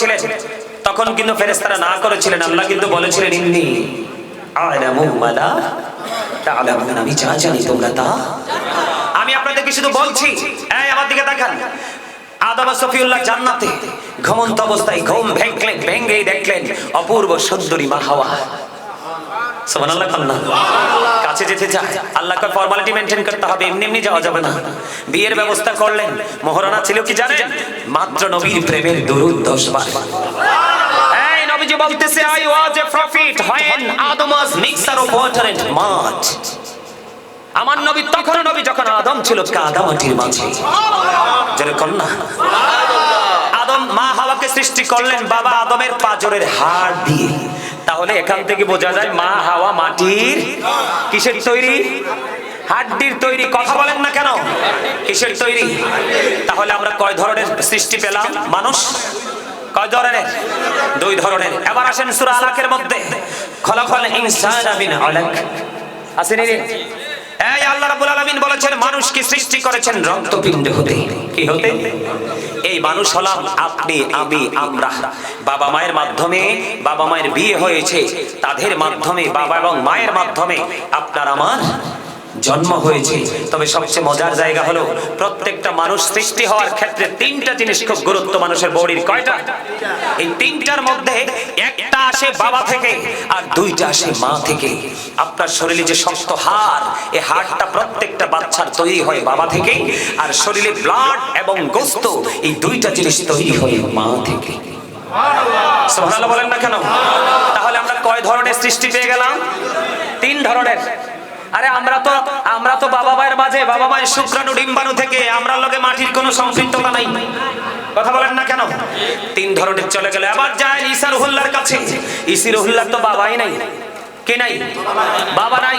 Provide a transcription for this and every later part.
করেছিলেন। তখন কিন্তু ফেরেস্তারা না করেছিলেন, আল্লাহ কিন্তু বলেছিলেন, ইন্নি আমি যা জানি তোমরা তা আমি আপনাদেরকে শুধু বলছি আমার দিকে ভেঙ্গেই দেখলেন অপূর্ব সুন্দরী মা হাওয়া। কান্না কাছে যেতে চায়। আল্লাহকে ফর্মালিটি মেনটেন করতে হবে এমনি এমনি যাওয়া যাবে না। বিয়ের ব্যবস্থা করলেন। মোহরানা ছিল কি জানেন? মাত্র নবীর প্রেমের দুরুদ দশ বার। এই নবীজি বলতেছে I was a prophet mixer of water and mud. আমার নবী তখন নবী যখন আদম ছিল কাদামাটির মাঝে। যেরকম না আদম মা হাওয়াকে সৃষ্টি করলেন বাবা আদমের পাজরের হাড় দিয়ে। তাহলে এখান থেকে বোঝা যায় মা হাওয়া মাটির কিসের তৈরি? হাড্ডির তৈরি। কথা বলেন না কেন? কিসের তৈরি? তাহলে আমরা কয় ধরনের সৃষ্টি পেলাম? মানুষ? কয় ধরনের? দুই ধরনের। এবার আসেন সুরা আলাকের মধ্যে। খলাখল ইনসান আলাক। আসেনি আল্লাহ রাব্বুল আলামিন বলেছেন, মানুষকে সৃষ্টি করেছেন রক্তপিণ্ড হতে। কি হতে? এই মানুষ হলাম আপনি, আমি, আমরা। বাবা মায়ের মাধ্যমে বাবা মায়ের বিয়ে হয়েছে, তাদের মাধ্যমে বাবা এবং মায়ের মাধ্যমে আপনার আমার জন্ম হয়েছে। তবে সবচেয়ে মজার জায়গা হলো, প্রত্যেকটা মানুষ সৃষ্টি হওয়ার ক্ষেত্রে তিনটা জিনিস খুব গুরুত্ব মানুষের বডির। কয়টা? এই তিনটার মধ্যে একটা আসে বাবা থেকে, আর দুইটা আসে মা থেকে। আপনার শরীরে যে শক্ত হাড় এই হাড়টা প্রত্যেকটা বাচ্চার তৈরি হয় বাবা থেকে, আর শরীরে ব্লাড এবং গোস্ত, এই দুইটা জিনিস তৈরি হয় মা থেকে। সুবহানাল্লাহ বলেন না কেন? তাহলে আমরা কয় ধরনের সৃষ্টি পেয়ে গেলাম? তিন ধরনের। আরে আমরা তো আমরা তো বাবা মায়ের মাঝে, বাবা মায়ের শুক্রাণু ডিম্বাণু থেকে আমরা লগে মাটির কোনো সম্পৃক্ততা নাই। কথা বলেন না কেন? তিন ধরনের চলে গেল। আবার যায় ঈসা রুহুল্লাহর কাছে। ঈসি রুহুল্লাহর তো বাবাই নাই। কে নাই? বাবা নাই।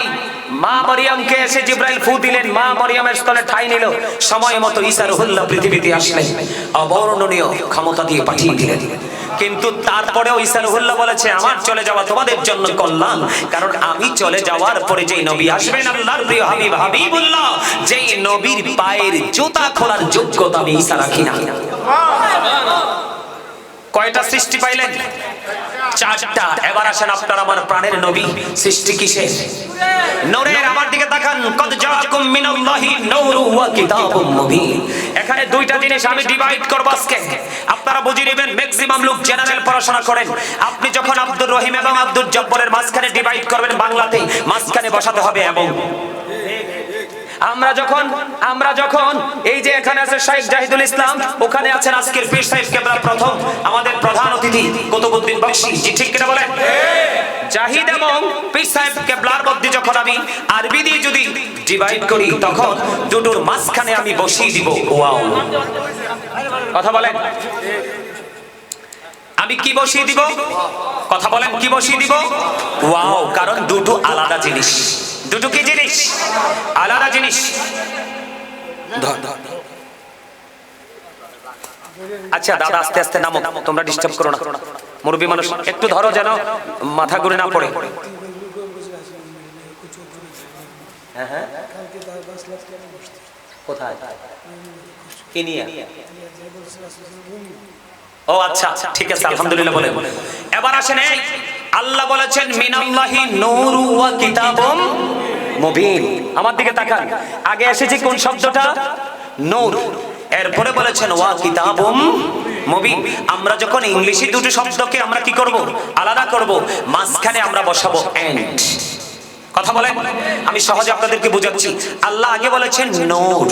মা মরিয়মকে এসে জিব্রাইল ফু দিলেন। মা মরিয়মের স্তনে ঠাই নিল। সময় মতো ঈসা রুহুল্লাহ পৃথিবীতে আসলেন। অবর্ণনীয় ক্ষমতা দিয়ে পাঠিয়ে দিলেন। কিন্তু তারপরেও ঈসা রুহুল্লাহ বলেছে, আমার চলে যাওয়া তোমাদের জন্য কল্যাণ। কারণ আমি চলে যাওয়ার পরে যেই নবী আসবেন আল্লাহর প্রিয় হাবিব, হাবিবুল্লাহ, যেই নবীর পায়ের জুতা খোলার যোগ্যতা আমি ইসা রাখি না। কয়টা সৃষ্টি পাইলেন? চারটা। এবার আসেন আপনার আমার প্রাণের নবী। সৃষ্টি কিসে? নূরের আমার দিকে তাকান। কদ জাআকুম মিনাল্লাহি নূরু ওয়া কিতাবুম মুবিন। এখানে দুইটা জিনিস আমি ডিভাইড করব আজকে। আপনারা বুঝে নেবেন ম্যাক্সিমাম লোক জেনারেল পড়াশোনা করেন। আপনি যখন আব্দুর রহিম এবং আব্দুল জব্বরের মাঝখানে ডিভাইড করবেন বাংলাতে, মাঝখানে বসাতে হবে এবং আমরা যখন আমরা যখন, এই যে এখানে আছে শেখ জাহিদুল ইসলাম, ওখানে আছেন আজকের পীর সাহেব কেবলা প্রথম, আমাদের প্রধান অতিথি, কুতুবউদ্দিন বক্সি। জি, ঠিক কিনা বলেন? জাহিদ এবং পীর সাহেব কেবলার মধ্যে যখন আমি আরবি দিয়ে যদি ডিভাইড করি, তখন দুটোর মাঝখানে আমি বসিয়ে দিব। ওয়াও। কথা বলেন? আমি কি বসিয়ে দিব? কথা বলেন, কি বসিয়ে দিব? ওয়াও, কারণ দুটো আলাদা জিনিস। দুটো কি জিনিস? আলাদা জিনিস। আচ্ছা দাদা আস্তে আস্তে নামো। তোমরা ডিস্টার্ব করো না। মুরব্বী মানুষ একটু ধরো যেন মাথা ঘুরে না পড়ে। হ্যাঁ, হ্যাঁ। ও আচ্ছা ঠিক আছে আলহামদুলিল্লাহ বলে এবার আসেন আল্লাহ বলেছেন মিনাল্লাহি নূরু ওয়া কিতাবুম মুবিন, আমার দিকে তাকান। আগে এসেছে কোন শব্দটা? নূর। এরপরে বলেছেন, ওয়া কিতাবুম মুবিন। আমরা যখন ইংলিশে দুটো শব্দকে আমরা কি করব? আলাদা করব। মাঝখানে আমরা বসাবো এন্ড কথা বলেন? আমি সহজে আপনাদেরকে বুঝাচ্ছি। আল্লাহ আগে বলেছেন নূর।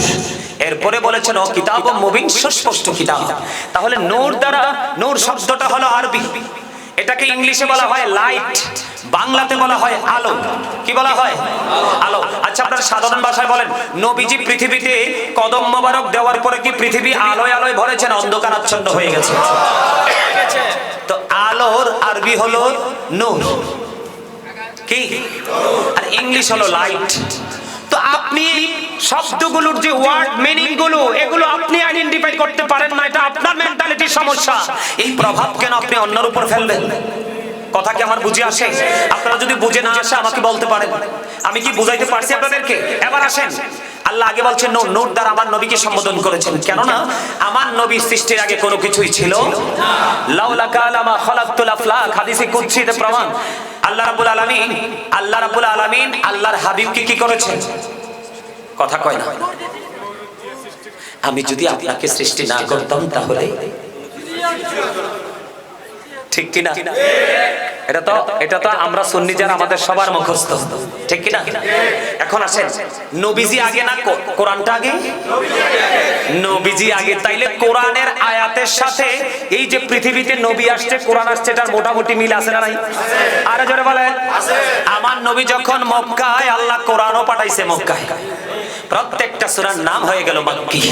এরপরে বলেছেন, ও কিতাব মুবিন, সুস্পষ্ট কিতাব। তাহলে নূর দ্বারা, নূর শব্দটা হলো আরবি। এটাকে ইংলিশে বলা হয় লাইট বাংলাতে বলা হয় আলো। কি বলা হয়? আলো। আচ্ছা আপনারা সাধারণ ভাষায় বলেন নবীজি পৃথিবীতে কদম মোবারক দেওয়ার পরে কি পৃথিবী আলোয় আলোয় ভরেছেন? অন্ধকার আচ্ছন্ন হয়ে গেছে। তো আলোর আরবি হলো নূর। কি? আর ইংলিশ হলো লাইট। তো আপনি শব্দগুলোর যে ওয়ার্ড মিনিংগুলো এগুলো আপনি আইডেন্টিফাই করতে পারেন না এটা আপনার মেন্টালিটির সমস্যা। এই প্রভাব কেন আপনি অন্যের উপর ফেলবেন? কথা কি আমার বুঝে আসে? আপনারা যদি বুঝে না আসে, আমাকে বলতে পারেন। আমি কি বুঝাইতে পারছি আপনাদেরকে? এবার আসেন। আল্লাহ আগে বলছেন নূর নূর দ্বারা আমার নবীকে সম্বোধন করেছেন। কেননা, আমার নবী সৃষ্টির আগে কোনো কিছুই ছিল লাউ লাউলা কালামা খালাকতুল আফলাক, হাদিসে কুদসিতে প্রমাণ। আল্লাহ রাব্বুল আলামিন, আল্লাহ রাব্বুল আলামিন আল্লাহর হাবিবকে কি করেছেন? কথা কয় না। আমি যদি আপনাকে সৃষ্টি না করতাম তাহলে ঠিক কিনা? এটা তো এটা তো আমরা সুন্নি যারা আমাদের সবার মুখস্থ। ঠিক কিনা? এখন আসেন। নবীজি আগে না কোরআনটা আগে? নবীজি আগে। তাইলে কোরআনের আয়াতের সাথে এই যে পৃথিবীতে নবী আসছে, কোরআন আসছে, এটার মোটামুটি মিল আছে না নাই? আরে জোরে বলেন। আমার নবী যখন মক্কায়, আল্লাহ কোরআনও পাঠাইছে মক্কায়। প্রত্যেকটা সূরার নাম হয়ে গেল মাক্কি।